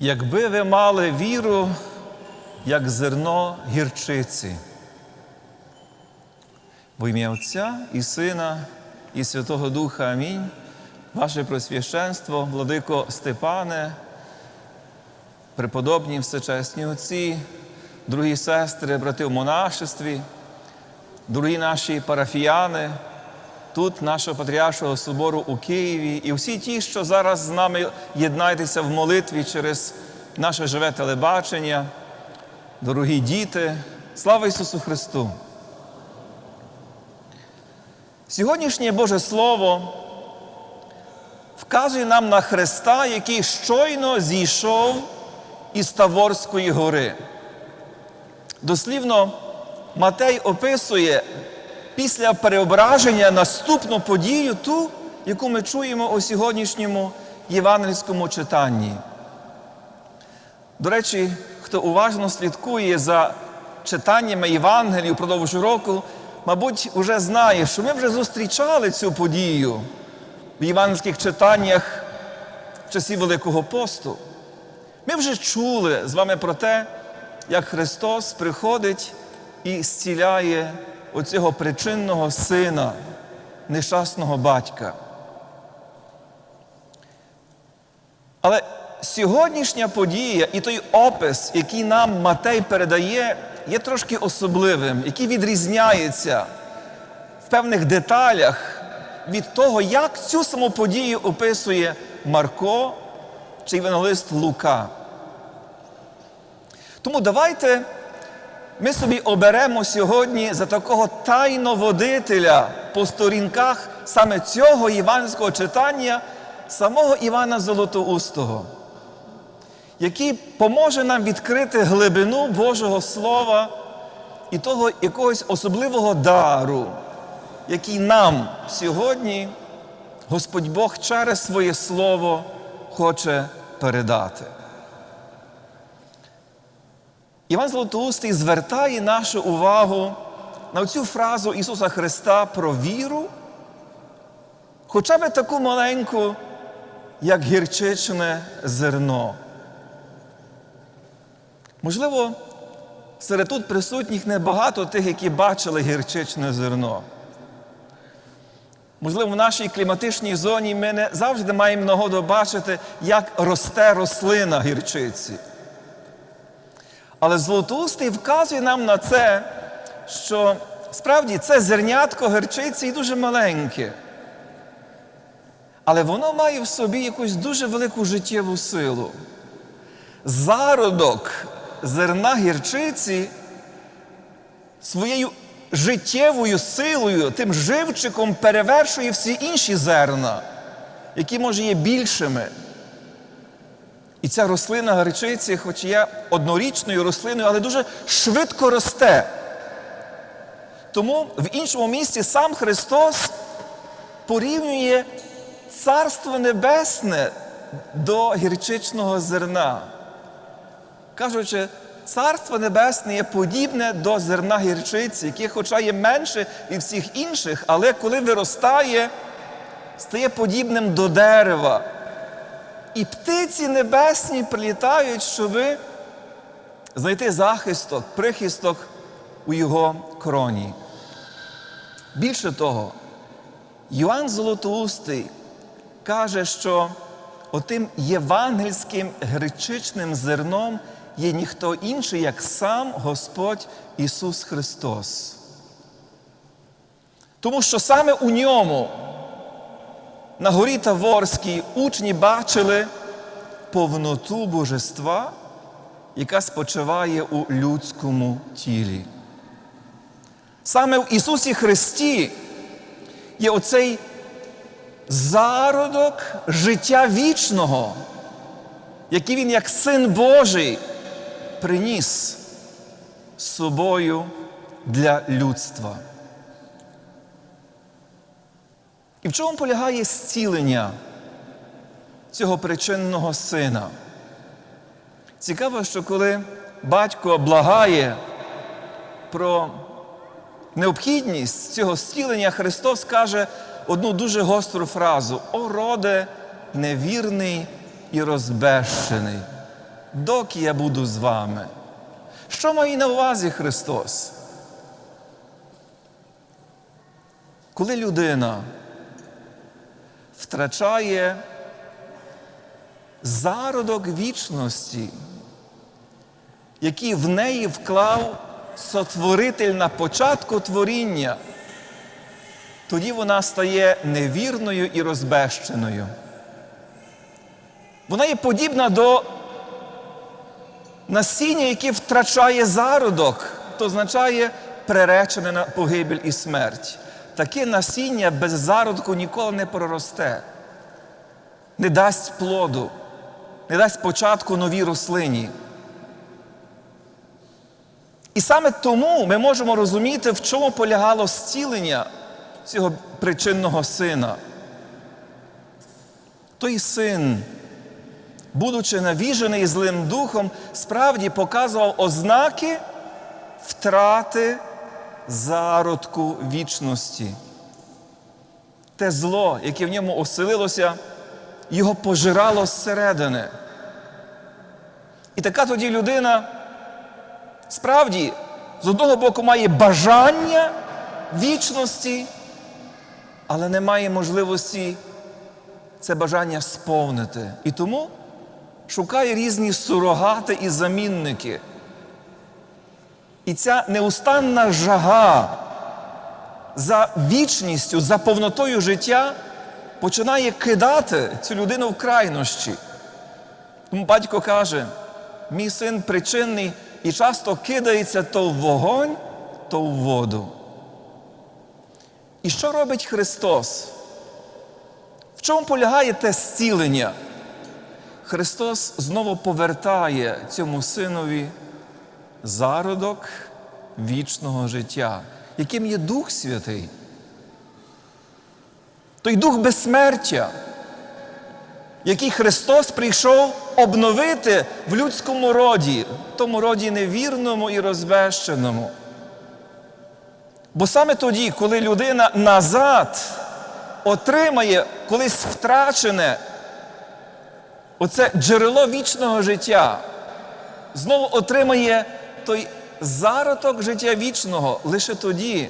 Якби ви мали віру, як зерно гірчиці, в ім'я Отця і Сина, і Святого Духа Амінь. Ваше Просвященство, владико Степане, преподобні всечесні отці, дорогі сестри, брати в монашестві, дорогі наші парафіяни, тут нашого Патріаршого собору у Києві, і всі ті, що зараз з нами єднайтеся в молитві через наше живе телебачення, дорогі діти, слава Ісусу Христу! Сьогоднішнє Боже Слово вказує нам на Христа, який щойно зійшов із Таворської гори. Дослівно, Матей описує після переображення наступну подію, ту, яку ми чуємо у сьогоднішньому євангельському читанні. До речі, хто уважно слідкує за читаннями Євангелії впродовж року, мабуть, вже знає, що ми вже зустрічали цю подію в євангельських читаннях в часі Великого посту. Ми вже чули з вами про те, як Христос приходить і зціляє оцього причинного сина, нещасного батька. Але сьогоднішня подія і той опис, який нам Матей передає, є трошки особливим, який відрізняється в певних деталях від того, як цю саму подію описує Марко чи євангелист Лука. Тому давайте ми собі оберемо сьогодні за такого тайноводителя по сторінках саме цього євангельського читання, самого Івана Золотоустого, який поможе нам відкрити глибину Божого Слова і того якогось особливого дару, який нам сьогодні Господь Бог через своє Слово хоче передати. Іван Золотоустий звертає нашу увагу на цю фразу Ісуса Христа про віру, хоча б таку маленьку, як гірчичне зерно. Можливо, серед тут присутніх небагато тих, які бачили гірчичне зерно. Можливо, в нашій кліматичній зоні ми не завжди маємо нагоду бачити, як росте рослина гірчиці. Але Золотоустий вказує нам на це, що справді це зернятко гірчиці і дуже маленьке. Але воно має в собі якусь дуже велику життєву силу. Зародок зерна гірчиці своєю життєвою силою, тим живчиком перевершує всі інші зерна, які, може, є більшими. І ця рослина гарчиці, хоч є однорічною рослиною, але дуже швидко росте. Тому в іншому місці сам Христос порівнює Царство Небесне до гірчичного зерна. Кажучи, Царство Небесне є подібне до зерна гірчиці, яке, хоча є менше від всіх інших, але коли виростає, стає подібним до дерева. І птиці небесні прилітають, щоб знайти захисток, прихисток у його кроні. Більше того, Йоанн Золотоустий каже, що отим євангельським гречичним зерном є ніхто інший, як сам Господь Ісус Христос. Тому що саме у ньому на горі Таворській учні бачили повноту божества, яка спочиває у людському тілі. Саме в Ісусі Христі є оцей зародок життя вічного, який Він, як Син Божий, приніс з собою для людства. В чому полягає зцілення цього причинного сина? Цікаво, що коли батько благає про необхідність цього зцілення, Христос каже одну дуже гостру фразу: О, роде невірний і розбещений. доки я буду з вами. Що має на увазі Христос? Коли людина втрачає зародок вічності, який в неї вклав сотворитель на початку творіння, тоді вона стає невірною і розбещеною. Вона є подібна до насіння, яке втрачає зародок, то означає приречене на погибель і смерть. Таке насіння без зародку ніколи не проросте, не дасть плоду, не дасть початку новій рослині. І саме тому ми можемо розуміти, в чому полягало зцілення цього причинного сина. Той син, будучи навіжений злим духом, справді показував ознаки втрати зародку вічності. Те зло, яке в ньому оселилося, його пожирало зсередини. І така тоді людина справді з одного боку має бажання вічності, але не має можливості це бажання сповнити. І тому шукає різні сурогати і замінники. І ця неустанна жага за вічністю, за повнотою життя починає кидати цю людину в крайнощі. Тому батько каже: мій син причинний і часто кидається то в вогонь, то в воду. І що робить Христос? В чому полягає те зцілення? Христос знову повертає цьому синові зародок вічного життя, яким є Дух Святий. Той дух безсмертя, який Христос прийшов обновити в людському роді, тому роді невірному і розбещеному. Бо саме тоді, коли людина назад отримає колись втрачене оце джерело вічного життя, знову отримає той зародок життя вічного, лише тоді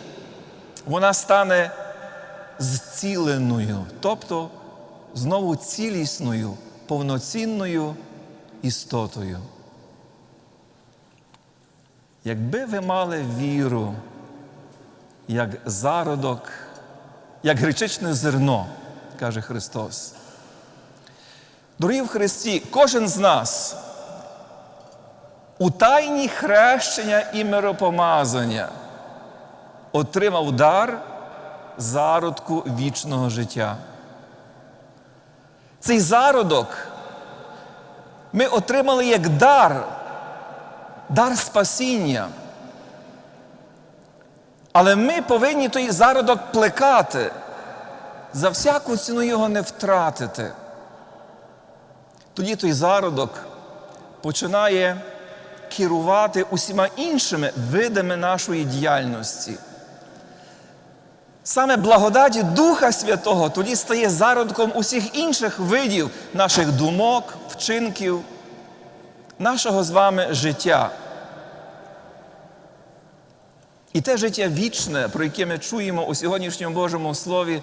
вона стане зціленою, тобто знову цілісною, повноцінною істотою. Якби ви мали віру, як зародок, як гречичне зерно, каже Христос. Дорогі в Христі, кожен з нас у тайні хрещення і миропомазання отримав дар зародку вічного життя. Цей зародок ми отримали як дар, дар спасіння. Але ми повинні той зародок плекати, за всяку ціну його не втратити. Тоді той зародок починає керувати усіма іншими видами нашої діяльності. Саме благодаті Духа Святого тоді стає зародком усіх інших видів наших думок, вчинків, нашого з вами життя. І те життя вічне, про яке ми чуємо у сьогоднішньому Божому Слові,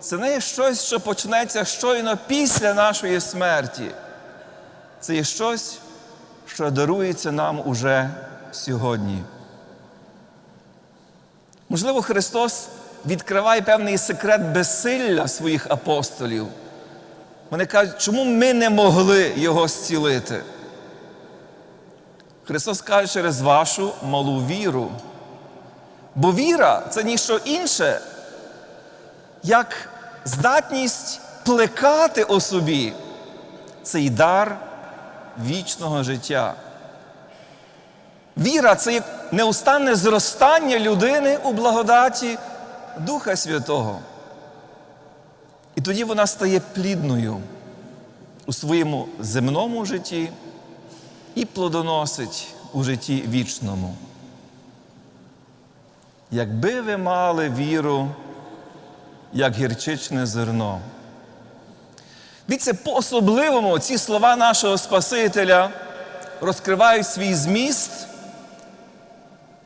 це не є щось, що почнеться щойно після нашої смерті. Це є щось, що дарується нам уже сьогодні. Можливо, Христос відкриває певний секрет безсилля своїх апостолів. Вони кажуть, чому ми не могли Його зцілити? Христос каже через вашу малу віру. Бо віра це ніщо інше, як здатність плекати у собі цей дар вічного життя. Віра це як неустанне зростання людини у благодаті Духа Святого. І тоді вона стає плідною у своєму земному житті і плодоносить у житті вічному. Якби ви мали віру, як гірчичне зерно. Дивіться, по-особливому ці слова нашого Спасителя розкривають свій зміст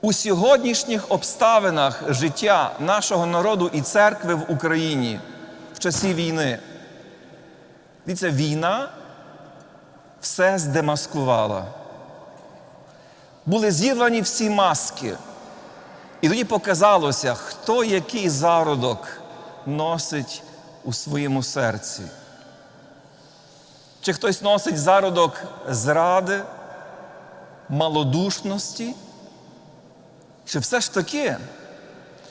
у сьогоднішніх обставинах життя нашого народу і церкви в Україні в часі війни. Дивіться, війна все здемаскувала. Були зірвані всі маски. І тоді показалося, хто який зародок носить у своєму серці. Чи хтось носить зародок зради, малодушності? Чи все ж таки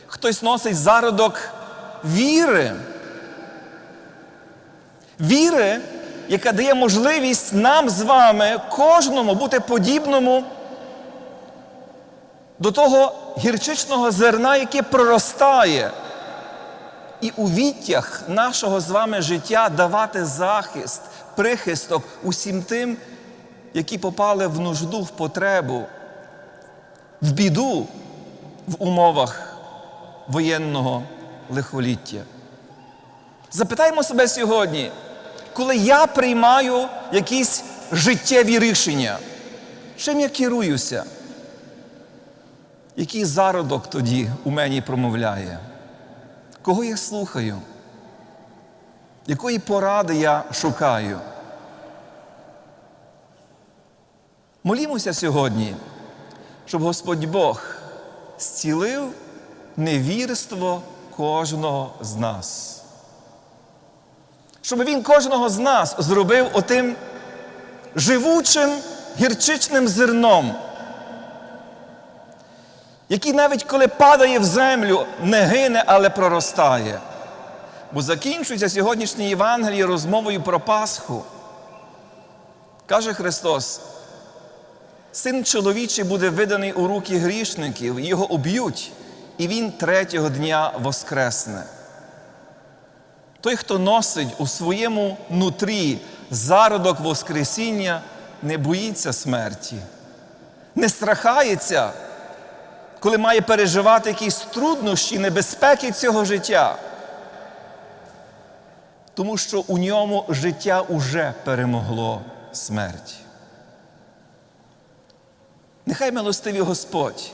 хтось носить зародок віри? Віри, яка дає можливість нам з вами, кожному бути подібному до того гірчичного зерна, яке проростає, і у віттях нашого з вами життя давати захист, прихисток усім тим, які попали в нужду, в потребу, в біду в умовах воєнного лихоліття. Запитаємо себе сьогодні, коли я приймаю якісь життєві рішення, чим я керуюся? Який зародок тоді у мені промовляє? Кого я слухаю? Якої поради я шукаю? Молімося сьогодні, щоб Господь Бог зцілив невірство кожного з нас. Щоб Він кожного з нас зробив отим живучим гірчичним зерном, який навіть коли падає в землю, не гине, але проростає. Бо закінчується сьогоднішнє Євангеліє розмовою про Пасху. Каже Христос, син чоловічий буде виданий у руки грішників, його уб'ють, і він третього дня воскресне. Той, хто носить у своєму нутрі зародок Воскресіння, не боїться смерті, не страхається, коли має переживати якісь труднощі, небезпеки цього життя. Тому що у ньому життя уже перемогло смерть. Нехай милостивий Господь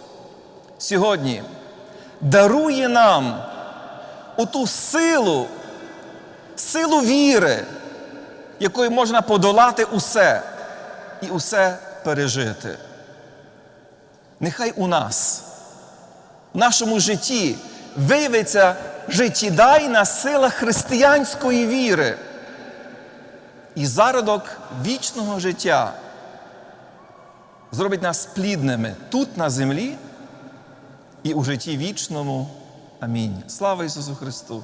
сьогодні дарує нам оту силу, силу віри, якою можна подолати усе і усе пережити. Нехай у нас, в нашому житті, виявиться життєдайна сила християнської віри і зародок вічного життя зробить нас плідними тут на землі і у житті вічному. Амінь. Слава Ісусу Христу!